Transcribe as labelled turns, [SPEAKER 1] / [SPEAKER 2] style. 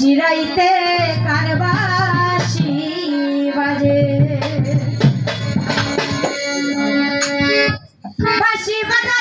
[SPEAKER 1] শিরাইতে কারবাসি বাজে। বাসি বাজা